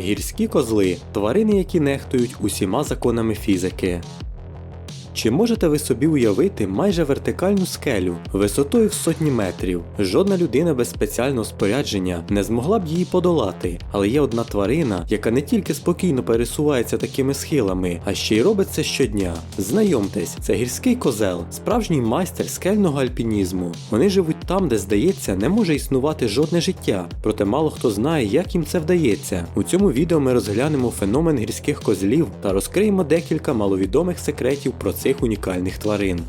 Гірські козли тварини, які нехтують усіма законами фізики. Чи можете ви собі уявити майже вертикальну скелю висотою в сотні метрів? Жодна людина без спеціального спорядження не змогла б її подолати, але є одна тварина, яка не тільки спокійно пересувається такими схилами, а ще й робить це щодня. Знайомтесь, це гірський козел, справжній майстер скельного альпінізму. Вони живуть там, де здається, не може існувати жодне життя, проте мало хто знає, як їм це вдається. У цьому відео ми розглянемо феномен гірських козлів та розкриємо декілька маловідомих секретів про цих унікальних тварин.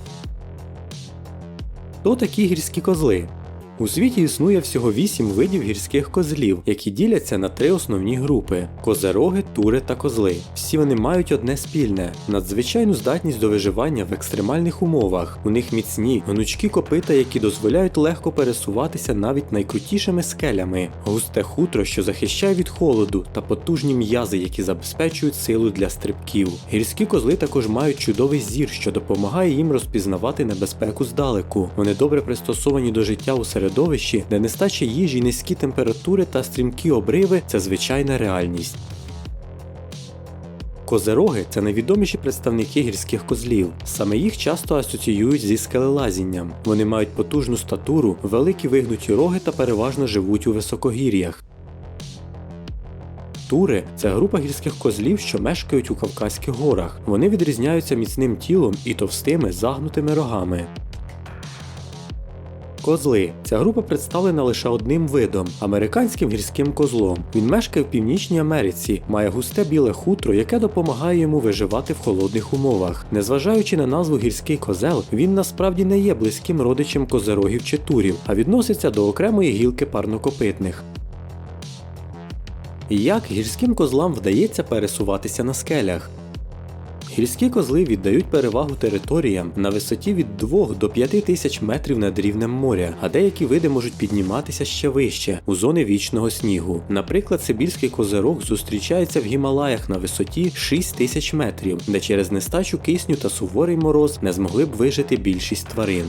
То такі гірські козли? У світі існує всього 8 видів гірських козлів, які діляться на три основні групи: козероги, тури та козли. Всі вони мають одне спільне надзвичайну здатність до виживання в екстремальних умовах. У них міцні, гнучкі копита, які дозволяють легко пересуватися навіть найкрутішими скелями, густе хутро, що захищає від холоду, та потужні м'язи, які забезпечують силу для стрибків. Гірські козли також мають чудовий зір, що допомагає їм розпізнавати небезпеку здалеку. Вони добре пристосовані до життя у середовищі, де нестача їжі, низькі температури та стрімкі обриви це звичайна реальність. Козероги це найвідоміші представники гірських козлів. Саме їх часто асоціюють зі скелелазінням. Вони мають потужну статуру, великі вигнуті роги та переважно живуть у високогір'ях. Тури це група гірських козлів, що мешкають у Кавказьких горах. Вони відрізняються міцним тілом і товстими загнутими рогами. Козли. Ця група представлена лише одним видом американським гірським козлом. Він мешкає в Північній Америці, має густе біле хутро, яке допомагає йому виживати в холодних умовах. Незважаючи на назву гірський козел, він насправді не є близьким родичем козерогів чи турів, а відноситься до окремої гілки парнокопитних. Як гірським козлам вдається пересуватися на скелях? Гірські козли віддають перевагу територіям на висоті від 2 до 5 тисяч метрів над рівнем моря, а деякі види можуть підніматися ще вище у зони вічного снігу. Наприклад, сибірський козирог зустрічається в Гімалаях на висоті 6 тисяч метрів, де через нестачу кисню та суворий мороз не змогли б вижити більшість тварин.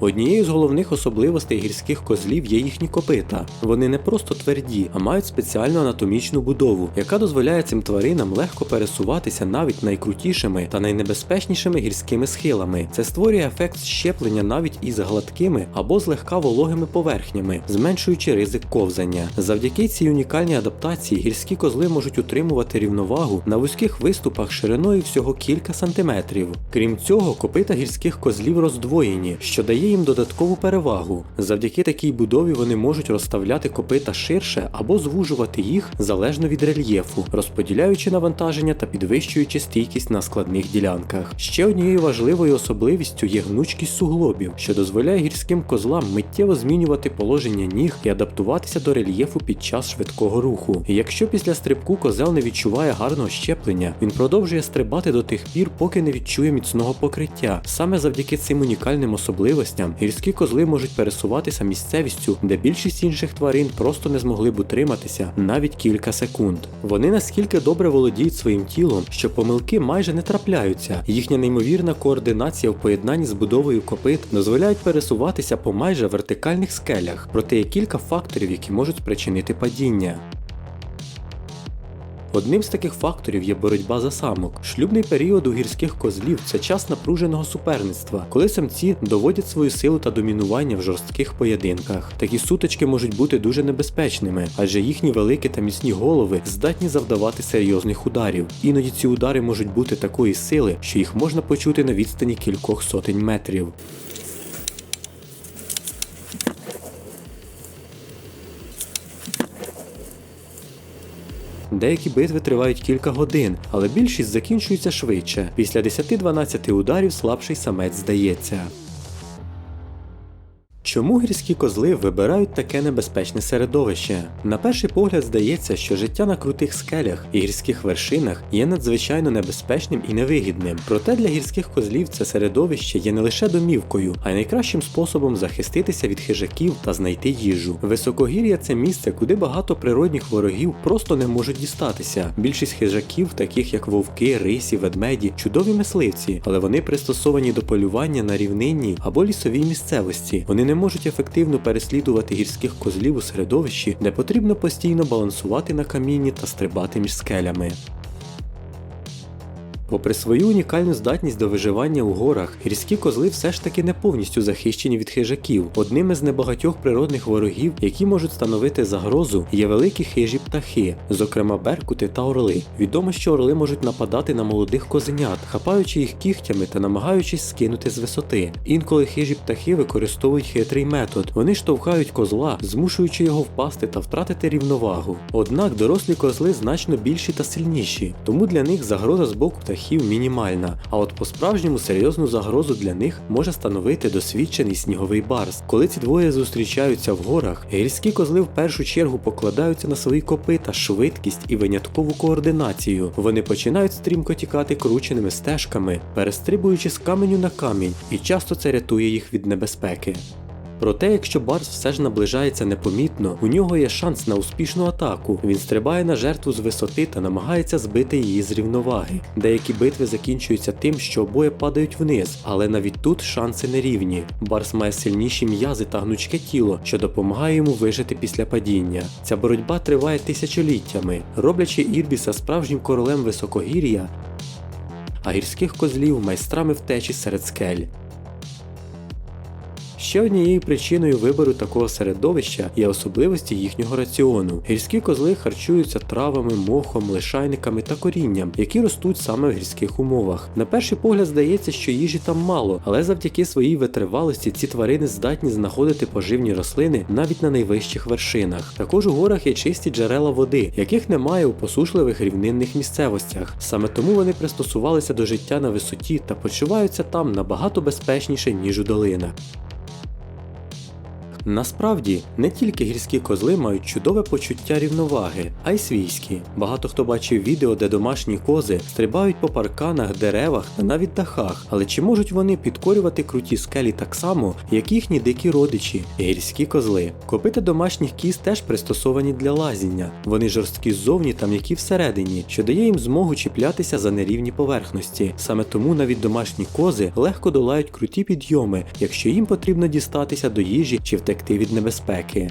Однією з головних особливостей гірських козлів є їхні копита. Вони не просто тверді, а мають спеціальну анатомічну будову, яка дозволяє цим тваринам легко пересуватися навіть найкрутішими та найнебезпечнішими гірськими схилами. Це створює ефект щеплення навіть із гладкими або злегка вологими поверхнями, зменшуючи ризик ковзання. Завдяки цій унікальній адаптації гірські козли можуть утримувати рівновагу на вузьких виступах шириною всього кілька сантиметрів. Крім цього, копита гірських козлів роздвоєні, що дає їм додаткову перевагу. Завдяки такій будові вони можуть розставляти копита ширше або звужувати їх залежно від рельєфу, розподіляючи навантаження та підвищуючи стійкість на складних ділянках. Ще однією важливою особливістю є гнучкість суглобів, що дозволяє гірським козлам миттєво змінювати положення ніг і адаптуватися до рельєфу під час швидкого руху. І якщо після стрибку козел не відчуває гарного щеплення, він продовжує стрибати до тих пір, поки не відчує міцного покриття. Саме завдяки цим унікальним особливостям гірські козли можуть пересуватися місцевістю, де більшість інших тварин просто не змогли б утриматися навіть кілька секунд. Вони наскільки добре володіють своїм тілом, що помилки майже не трапляються. Їхня неймовірна координація в поєднанні з будовою копит дозволяють пересуватися по майже вертикальних скелях, проте є кілька факторів, які можуть спричинити падіння. Одним з таких факторів є боротьба за самок. Шлюбний період у гірських козлів це час напруженого суперництва, коли самці доводять свою силу та домінування в жорстких поєдинках. Такі сутички можуть бути дуже небезпечними, адже їхні великі та міцні голови здатні завдавати серйозних ударів. Іноді ці удари можуть бути такої сили, що їх можна почути на відстані кількох сотень метрів. Деякі битви тривають кілька годин, але більшість закінчується швидше. Після 10-12 ударів слабший самець здається. Чому гірські козли вибирають таке небезпечне середовище? На перший погляд здається, що життя на крутих скелях і гірських вершинах є надзвичайно небезпечним і невигідним. Проте для гірських козлів це середовище є не лише домівкою, а й найкращим способом захиститися від хижаків та знайти їжу. Високогір'я це місце, куди багато природних ворогів просто не можуть дістатися. Більшість хижаків, таких як вовки, рисі, ведмеді, чудові мисливці, але вони пристосовані до полювання на рівнинній або лісовій місцевості. Вони не можуть можуть ефективно переслідувати гірських козлів у середовищі, де потрібно постійно балансувати на камінні та стрибати між скелями. Попри свою унікальну здатність до виживання у горах, гірські козли все ж таки не повністю захищені від хижаків. Одним із небагатьох природних ворогів, які можуть становити загрозу, є великі хижі птахи, зокрема беркути та орли. Відомо, що орли можуть нападати на молодих козенят, хапаючи їх кігтями та намагаючись скинути з висоти. Інколи хижі птахи використовують хитрий метод. Вони штовхають козла, змушуючи його впасти та втратити рівновагу. Однак дорослі козли значно більші та сильніші, тому для них загроза з боку птахів мінімальна. А от по-справжньому серйозну загрозу для них може становити досвідчений сніговий барс. Коли ці двоє зустрічаються в горах, гірські козли в першу чергу покладаються на свої копита, швидкість і виняткову координацію. Вони починають стрімко тікати крученими стежками, перестрибуючи з каменю на камінь, і часто це рятує їх від небезпеки. Проте, якщо Барс все ж наближається непомітно, у нього є шанс на успішну атаку. Він стрибає на жертву з висоти та намагається збити її з рівноваги. Деякі битви закінчуються тим, що обоє падають вниз, але навіть тут шанси нерівні. Барс має сильніші м'язи та гнучке тіло, що допомагає йому вижити після падіння. Ця боротьба триває тисячоліттями, роблячи Ірбіса справжнім королем високогір'я, а гірських козлів майстрами втечі серед скель. Ще однією причиною вибору такого середовища є особливості їхнього раціону. Гірські козли харчуються травами, мохом, лишайниками та корінням, які ростуть саме в гірських умовах. На перший погляд здається, що їжі там мало, але завдяки своїй витривалості ці тварини здатні знаходити поживні рослини навіть на найвищих вершинах. Також у горах є чисті джерела води, яких немає у посушливих рівнинних місцевостях. Саме тому вони пристосувалися до життя на висоті та почуваються там набагато безпечніше, ніж у долинах. Насправді, не тільки гірські козли мають чудове почуття рівноваги, а й свійські. Багато хто бачив відео, де домашні кози стрибають по парканах, деревах та навіть дахах, але чи можуть вони підкорювати круті скелі так само, як їхні дикі родичі, гірські козли? Копита домашніх кіз теж пристосовані для лазіння. Вони жорсткі ззовні та м'які всередині, що дає їм змогу чіплятися за нерівні поверхності. Саме тому навіть домашні кози легко долають круті підйоми, якщо їм потрібно дістатися до їжі чи втекти від небезпеки.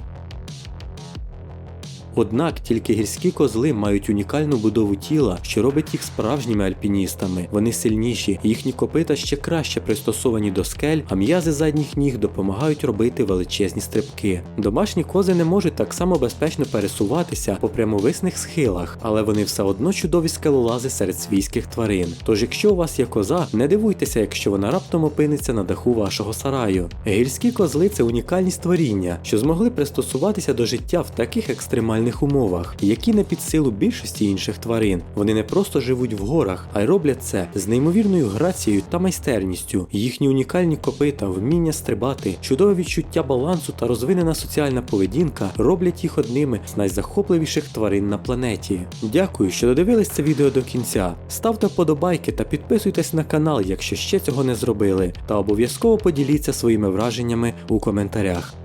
Однак тільки гірські козли мають унікальну будову тіла, що робить їх справжніми альпіністами. Вони сильніші, їхні копита ще краще пристосовані до скель, а м'язи задніх ніг допомагають робити величезні стрибки. Домашні кози не можуть так само безпечно пересуватися по прямовисних схилах, але вони все одно чудові скелолази серед свійських тварин. Тож, якщо у вас є коза, не дивуйтеся, якщо вона раптом опиниться на даху вашого сараю. Гірські козли це унікальні створіння, що змогли пристосуватися до життя в таких екстремальних умовах, які не під силу більшості інших тварин. Вони не просто живуть в горах, а й роблять це з неймовірною грацією та майстерністю. Їхні унікальні копита, вміння стрибати, чудове відчуття балансу та розвинена соціальна поведінка роблять їх одними з найзахопливіших тварин на планеті. Дякую, що додивились це відео до кінця. Ставте вподобайки та підписуйтесь на канал, якщо ще цього не зробили, та обов'язково поділіться своїми враженнями у коментарях.